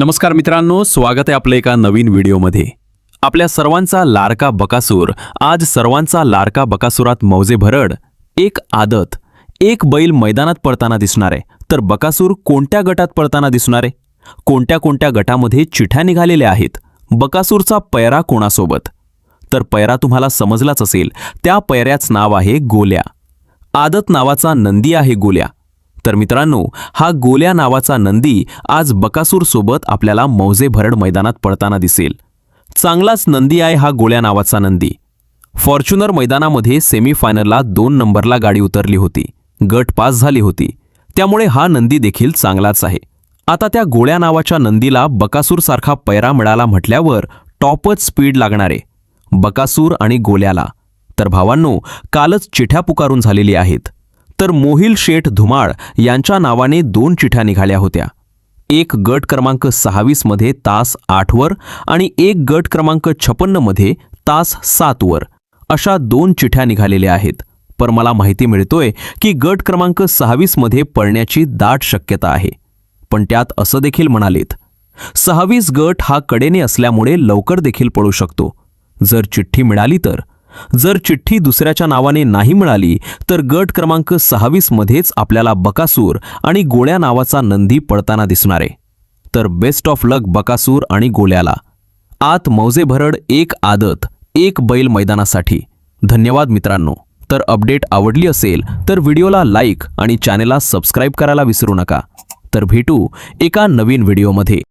नमस्कार मित्रांनो स्वागत आहे आपलं एका नवीन व्हिडिओमध्ये. आपल्या सर्वांचा लारका बकासूर आज सर्वांचा लारका बकासुरात मौजे भरड एक आदत एक बैल मैदानात पळताना दिसणार. आहे तर बकासूर कोणत्या गटात पडताना दिसणार? आहे कोणत्या कोणत्या गटामध्ये चिठ्या निघालेल्या आहेत? बकासूरचा पैरा कोणासोबत? तर पैरा तुम्हाला समजलाच असेल त्या पैऱ्याच नाव आहे गोल्या. आदत नावाचा नंदी आहे गोल्या. तर मित्रांनो हा गोल्या नावाचा नंदी आज बकासूर सोबत आपल्याला मौजे भरड मैदानात पडताना दिसेल. चांगलाच नंदी आहे हा गोळ्या नावाचा नंदी. फॉर्च्युनर मैदानामध्ये सेमीफायनलला दोन नंबरला गाडी उतरली होती. गट पास झाली होती. त्यामुळे हा नंदी देखील चांगलाच आहे. आता त्या गोळ्या नावाच्या नंदीला बकासूर सारखा पैरा मिळाला म्हटल्यावर टॉपच स्पीड लागणारे बकासूर आणि गोल्याला. तर भावांनो कालच चिठ्या पुकारून झालेली आहेत. तर मोहिल शेठ धुमाळ यांच्या नावाने दोन चिठ्या निघाल्या होत्या. एक गट क्रमांक सहावीसमध्ये तास आठवर आणि एक गट क्रमांक छप्पन्नमध्ये तास सातवर अशा दोन चिठ्या निघालेल्या आहेत. पर मला माहिती मिळतोय की गट क्रमांक सहावीसमध्ये पडण्याची दाट शक्यता आहे. पण त्यात असं देखील म्हणालेत. सहावीस गट हा कडेने असल्यामुळे लवकर देखील पडू शकतो. जर चिठ्ठी मिळाली तर जर चिठ्ठी दुसऱ्याच्या नावाने नाही मिळाली तर गट क्रमांक सहावीसमध्येच आपल्याला बकासूर आणि गोळ्या नावाचा नंदी पडताना दिसणारे. तर बेस्ट ऑफ लक बकासूर आणि गोळ्याला. आत मौजे भरड एक आदत एक बैल मैदानासाठी. धन्यवाद मित्रांनो. तर अपडेट आवडली असेल तर व्हिडिओला लाईक आणि चॅनेलला सबस्क्राईब करायला विसरू नका. तर भेटू एका नवीन व्हिडिओमध्ये